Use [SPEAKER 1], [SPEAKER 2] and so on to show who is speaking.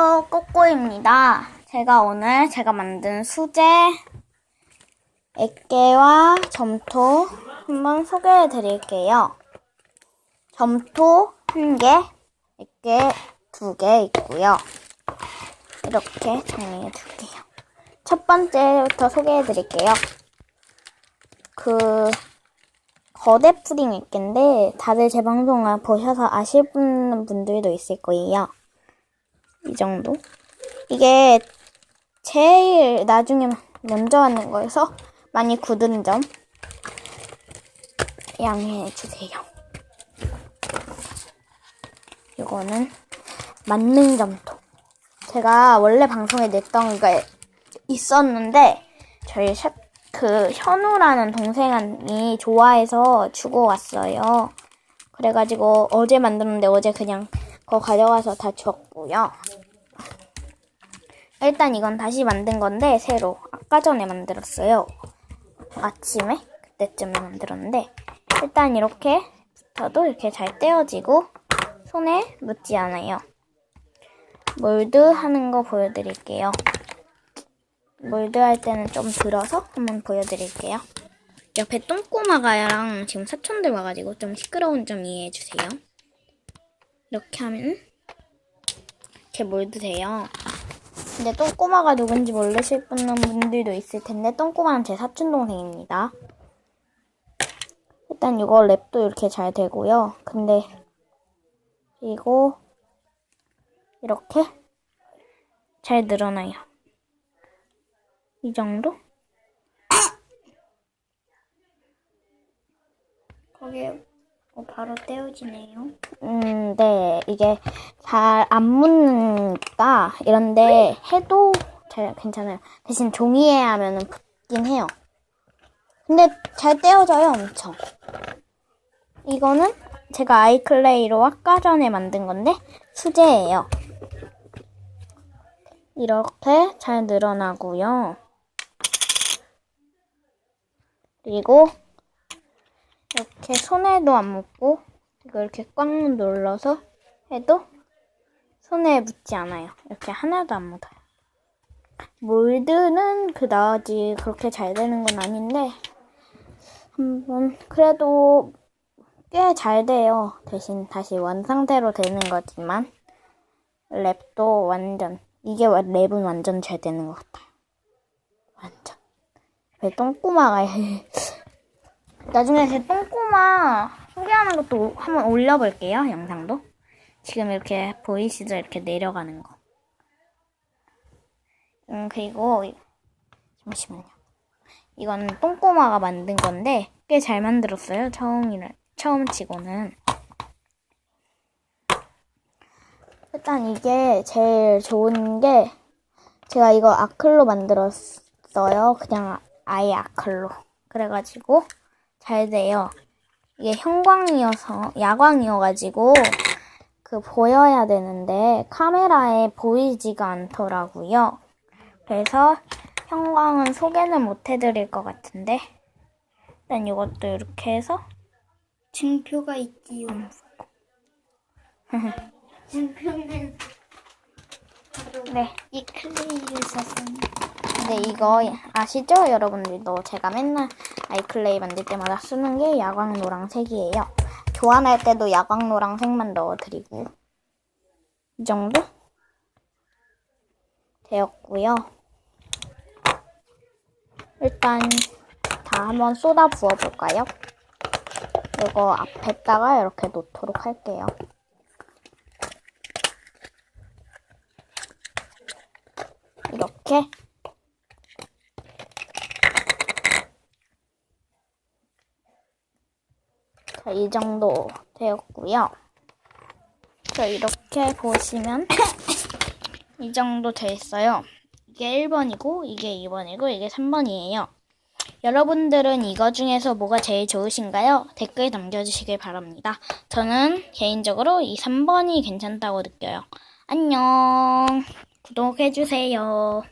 [SPEAKER 1] 안녕하세요. 꼬꼬입니다. 제가 오늘 제가 만든 수제 액계와 점토 한번 소개해 드릴게요. 점토 한 개, 액계 두개 있고요. 이렇게 정리해 둘게요. 첫 번째부터 소개해 드릴게요. 그 거대 푸딩 액계인데 다들 제 방송을 보셔서 아실 분들도 있을 거예요. 이 정도? 이게 제일 나중에 먼저 하는 거여서 많이 굳은 점 양해해 주세요. 이거는 만능 점토. 제가 원래 방송에 냈던 게 있었는데 저희 셰, 그 현우라는 동생이 좋아해서 주고 왔어요. 그래가지고 어제 만들었는데 어제 그냥 그거 가져가서 다 줬고요. 일단 이건 다시 만든 건데 새로 아까 전에 만들었어요. 아침에 그때쯤에 만들었는데 일단 이렇게 붙어도 이렇게 잘 떼어지고 손에 묻지 않아요. 몰드 하는 거 보여드릴게요. 몰드 할 때는 좀 들어서 한번 보여드릴게요. 옆에 똥꼬마가랑 지금 사촌들 와가지고 좀 시끄러운 점 이해해 주세요. 이렇게 하면 이렇게 몰드 돼요. 근데 똥꼬마가 누군지 모르실 분들도 있을 텐데 똥꼬마는 제 사촌 동생입니다. 일단 이거 랩도 이렇게 잘 되고요. 근데 그리고 이렇게 잘 늘어나요. 이 정도? 거기에 어, 바로 떼어지네요. 음, 네. 이게 잘 안 묻는다. 이런데 해도 잘 괜찮아요. 대신 종이에 하면은 붙긴 해요. 근데 잘 떼어져요, 엄청. 이거는 제가 아이클레이로 아까 전에 만든 건데 수제예요. 이렇게 잘 늘어나고요. 그리고 이렇게 손에도 안 묻고 이거 이렇게 꽉 눌러서 해도 손에 묻지 않아요. 이렇게 하나도 안 묻어요. 몰드는 그다지 그렇게 잘 되는 건 아닌데 한번 그래도 꽤 잘 돼요. 대신 다시 원상태로 되는 거지만 랩도 완전 이게 랩은 완전 잘 되는 것 같아요. 완전. 왜 똥꼬마가 나중에 제 똥꼬마 소개하는 것도 한번 올려볼게요, 영상도. 지금 이렇게 보이시죠? 이렇게 내려가는 거. 음, 그리고, 이- 잠시만요. 이건 똥꼬마가 만든 건데, 꽤 잘 만들었어요, 처음이라, 처음 치고는. 일단 이게 제일 좋은 게, 제가 이거 아클로 만들었어요. 그냥 아예 아클로. 그래가지고, 잘 돼요. 이게 형광이어서 야광이어가지고 그 보여야 되는데 카메라에 보이지가 않더라고요. 그래서 형광은 소개는 못 해드릴 것 같은데 일단 이것도 이렇게 해서
[SPEAKER 2] 증표가 있지요. 증표는
[SPEAKER 1] 네.
[SPEAKER 2] 이 클레이를 썼습니다.
[SPEAKER 1] 근데 이거 아시죠? 여러분들도 제가 맨날 아이클레이 만들 때마다 쓰는 게 야광 노랑색이에요. 교환할 때도 야광 노랑색만 넣어드리고 이 정도 되었고요. 일단 다 한번 쏟아 부어볼까요? 이거 앞에다가 이렇게 놓도록 할게요. 이렇게 자, 이 정도 되었고요. 자, 이렇게 보시면 이 정도 돼 있어요. 이게 1번이고, 이게 2번이고, 이게 3번이에요. 여러분들은 이거 중에서 뭐가 제일 좋으신가요? 댓글 남겨주시길 바랍니다. 저는 개인적으로 이 3번이 괜찮다고 느껴요. 안녕. 구독해주세요.